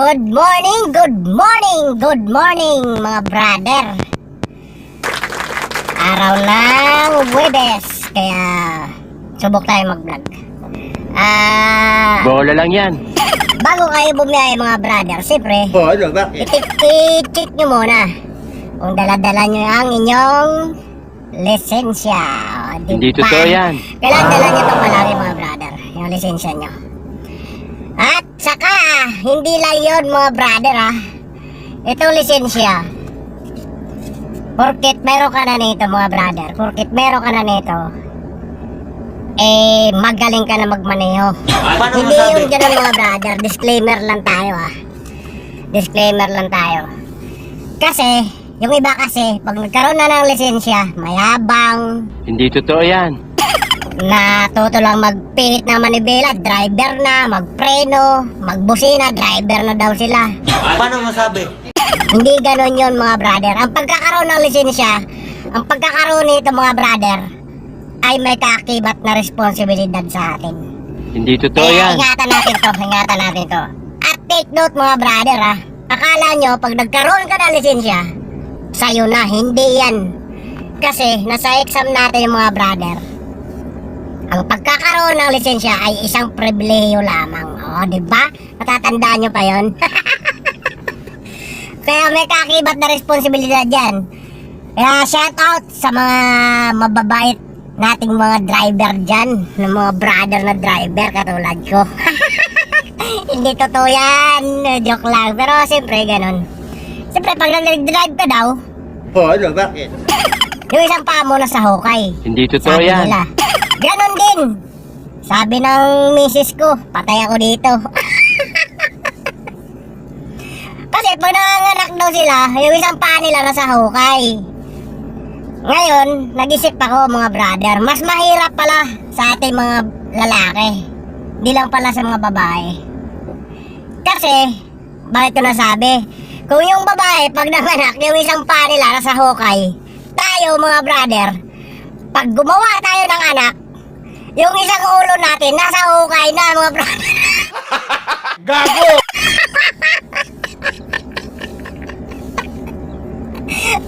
Good morning, good morning, good morning mga brother. Araw ng Webes, kaya subok tayo mag-vlog. Ah, Bola lang yan. bago kayo bumiyahe mga brother, siyempre, Oh, ano, bakit? i- i-check nyo muna kung dala-dala nyo ang inyong lisensya. O, di Hindi ba? totoo yan. Kailangan dala nyo ito palagi mga brother, yung lisensya nyo. Saka, hindi lang yun mga brother ha. Itong lisensya. Porkit meron ka na nito mga brother, porkit meron ka na nito, eh magaling ka na magmaneho. Paano Hindi masabi? yung ganun mga brother, disclaimer lang tayo ah. Disclaimer lang tayo. Kasi, yung iba kasi, pag nagkaroon na ng lisensya, mayabang, Hindi totoo yan. Natuto lang magpihit ng manibela, driver na, magpreno, magbusina, driver na daw sila. Paano masabi? Hindi ganon yun mga brother. Ang pagkakaroon ng lisensya, ang pagkakaroon nito mga brother, ay may kaakibat na responsibilidad sa atin. Hindi totoo Kaya yan. ingatan natin to, ingatan natin to. At take note mga brother ha, akala nyo pag nagkaroon ka ng lisensya, sa'yo na, hindi yan. Kasi nasa exam natin yung mga brother. Ang pagkakaroon ng lisensya ay isang pribilehiyo lamang. O, di ba? Natatandaan nyo pa yon? Kaya may kakibat na responsibilidad dyan. Kaya shout out sa mga mababait nating mga driver dyan. Ng mga brother na driver katulad ko. Hindi totoo yan. Joke lang. Pero siyempre ganun. Siyempre pag nag-drive ka daw, Oh, ano, bakit? yung isang paa mo na sa hukay. Hindi totoo Sabi yan. nila. Ganon din. Sabi ng misis ko, patay ako dito. Kasi pag nanganganak daw sila, yung isang paa nila nasa hukay. Ngayon, nag-isip ako mga brother, mas mahirap pala sa ating mga lalaki. Di lang pala sa mga babae. Kasi, bakit ko nasabi? Kung yung babae, pag nanganak, yung isang paa nila nasa hukay, tayo mga brother, pag gumawa tayo ng anak, yung isang ulo natin nasa hukay na mga brother. Gago!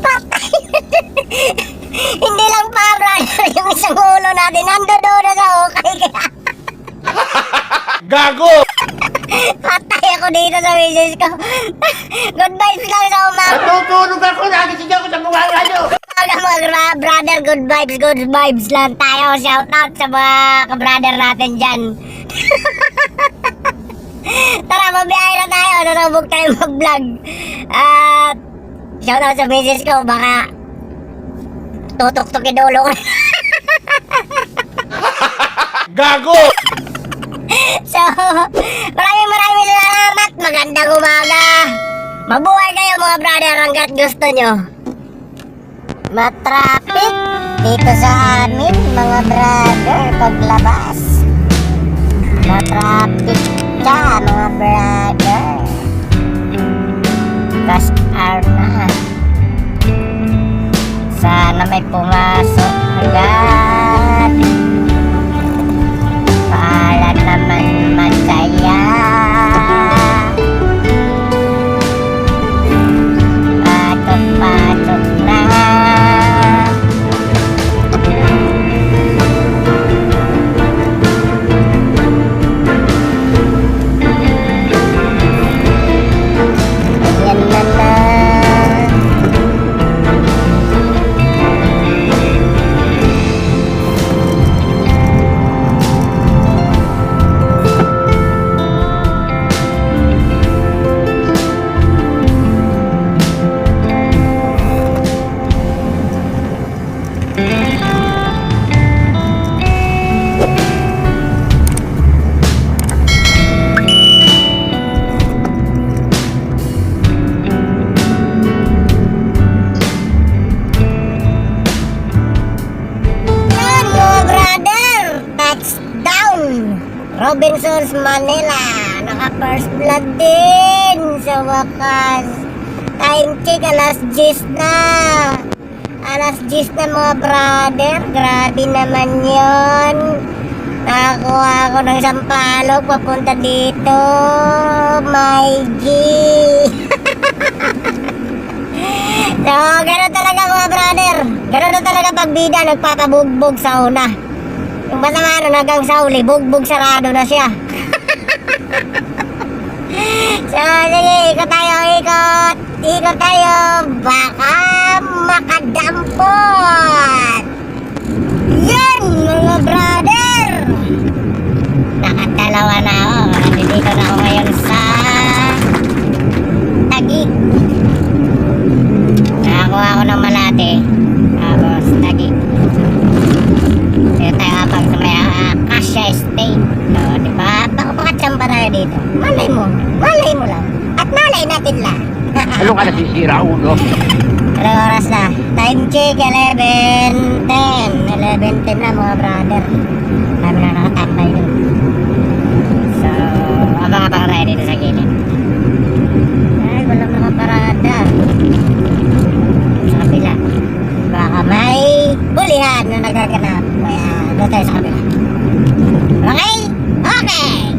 Patay. Hindi lang pa brother, yung isang ulo natin nando doon na sa hukay. Kaya Gago! patay ako dito sa misis ko. Good vibes lang sa umaga. Natutulog ako, nagising ako sa gumawa nyo! Brother, good vibes, good vibes lang tayo. Shout out sa mga kabrother natin dyan. Tara, mabiyahe na tayo. Nasubok tayo mag-vlog. At, shout out sa misis ko. Baka, tutok-tukin ulo ko. Gago! so, maraming maraming salamat. Magandang umaga. Mabuhay kayo mga brother hanggat gusto nyo. Matraffic dito sa amin mga brother paglabas. Matraffic ka mga brother. First blood din sa wakas. Time check, alas 10 na. Alas 10 na mga brother. Grabe naman yon. Nakakuha ako ng sampalok papunta dito. My G. so, ganun talaga mga brother. Ganun talaga pag bida nagpapabugbog sa una. Yung masama na nagang sa uli, bugbog sarado na siya. so, sige, ikot tayo, ikot. Ikot tayo. Baka makadampot. Yan, mga brother! Nakadalawa na ako. Nandito na ako ngayon sa Tagig. Nakakuha ako ng malate. Tapos Tagig. Dito. Malay mo. Malay mo lang. At malay natin lang. Ano ka nasisira, ulo? Anong oras na? Time check, 11.10. 11.10 na mga brother. Kami na nakatambay dun. So, abang-abang tayo dito sa gilid. Ay, walang nakaparada. Sa kabila. Baka may bulihan na nagaganap. Kaya, doon tayo sa kabila. Okay? Okay!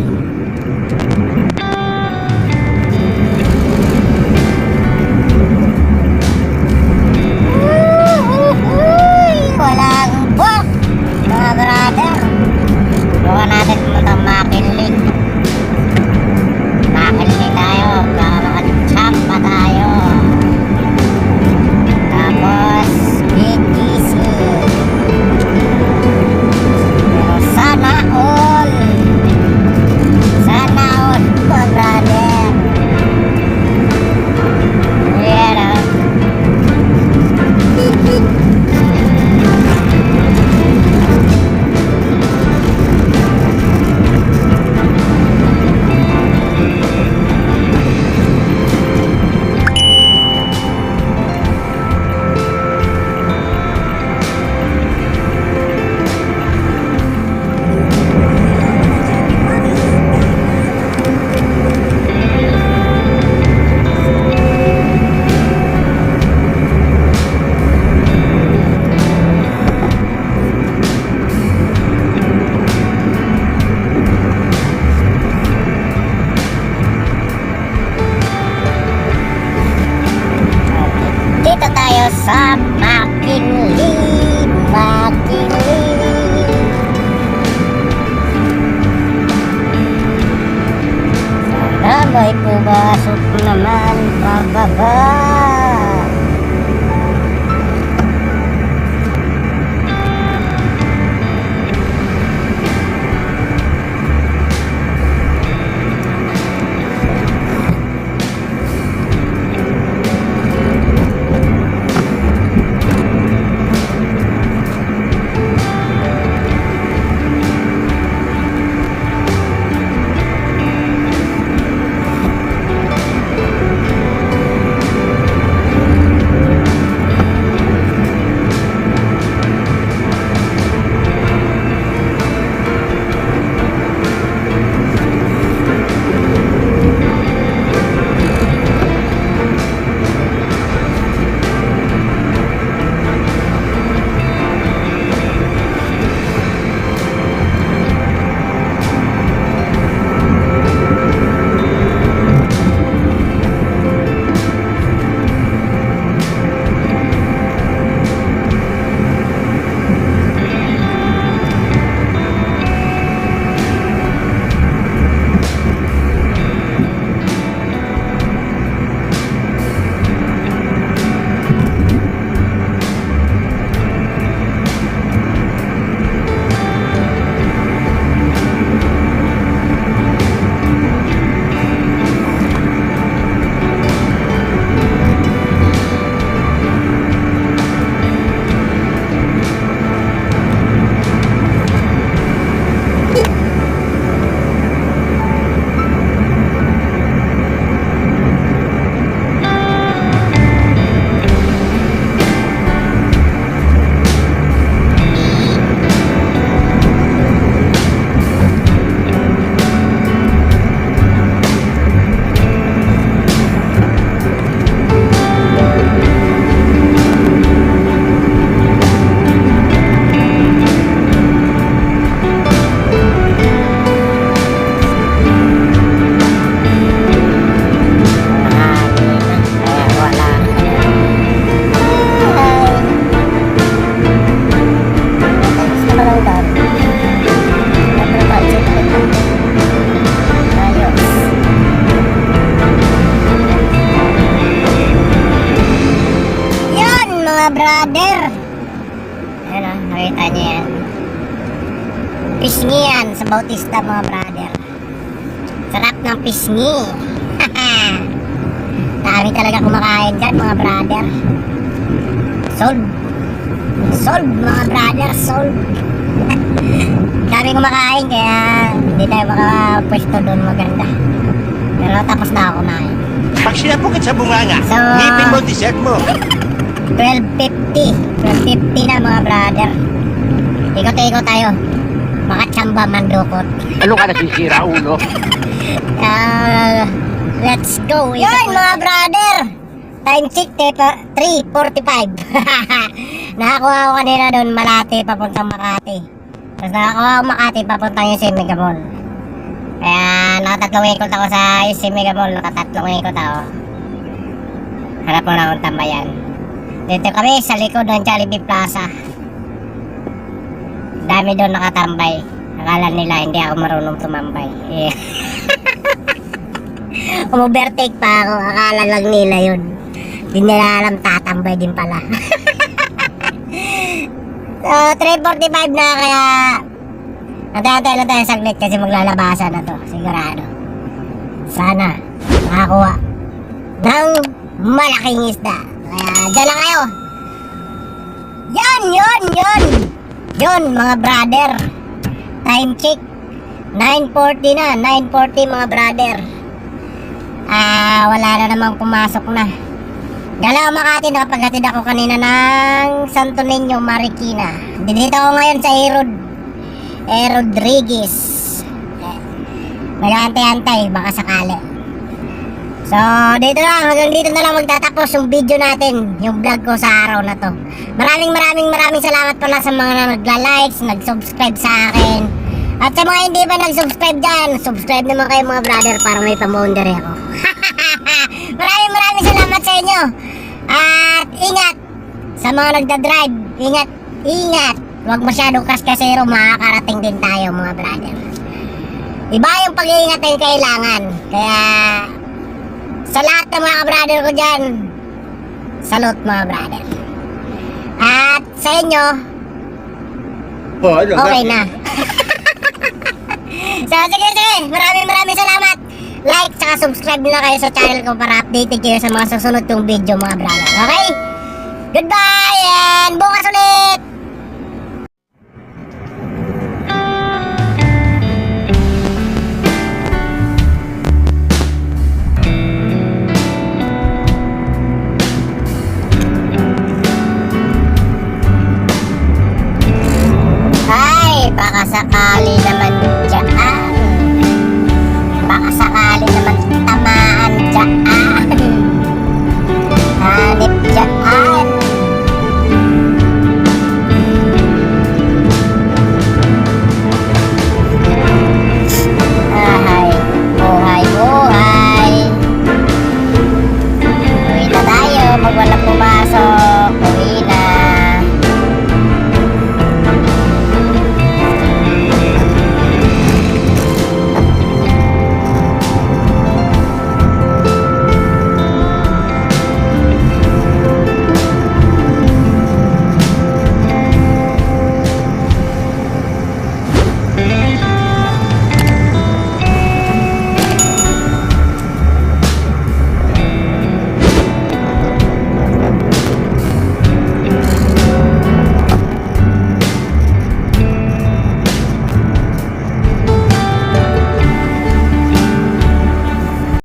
Naman pababa. Nakita niyo yan. Pisngi yan sa Bautista mga brother. Sarap ng pisngi. Dami talaga kumakain dyan mga brother. Sold. Sold mga brother, sold. Dami kumakain kaya hindi tayo makapwesto doon maganda. Pero tapos na ako kumain. Pag sinapukit sa bunganga, So- ngipin mo, dessert mo. 12.50. 12.50 na mga brother. Ikot-ikot tayo. Makachamba mandukot. Ano ka nasisira, ulo? Ah, let's go. Yun mga brother. Time check tepa 3.45. nakakuha ko kanina doon Malate papuntang Makati. Tapos nakakuha ko Makati papuntang yung Mega Mall. Kaya nakatatlong ikot ako sa yung Mega Mall. Nakatatlong ikot ako. Hanap mo na akong tambayan. Dito kami sa likod ng Jollibee Plaza. Dami doon nakatambay. Akala nila hindi ako marunong tumambay. Eh. Umovertake pa ako. Akala lang nila yun. Hindi nila alam tatambay din pala. so, 3.45 na kaya Natay-natay lang tayo saglit kasi maglalabasan na to. Sigurado. Sana makakuha ng malaking isda. Kaya dyan lang kayo. Yan, yun, yun. Yun, mga brother. Time check. 9.40 na. 9.40 mga brother. Ah, wala na namang pumasok na. Galaw Makati, nakapaghatid ako kanina ng Santo Niño, Marikina. Dito ako ngayon sa Herod. Eh, Rodriguez. Eh, May antay-antay, baka sakali. So, dito lang, hanggang dito na lang magtatapos yung video natin, yung vlog ko sa araw na to. Maraming maraming maraming salamat pala sa mga nagla-likes, nag-subscribe sa akin. At sa mga hindi pa nag-subscribe dyan, subscribe naman kayo mga brother para may pamoonder ako. maraming maraming salamat sa inyo. At ingat sa mga nagda-drive, ingat, ingat. Huwag masyadong kaskasero, makakarating din tayo mga brother. Iba yung pag-iingat yung kailangan. Kaya sa lahat ng mga brother ko dyan, salute mga brother. At sa inyo, Oh, ano, okay na. so, sige, sige. Maraming maraming salamat. Like, saka subscribe na kayo sa channel ko para updated kayo sa mga susunod kong video mga brother. Okay? Goodbye and bukas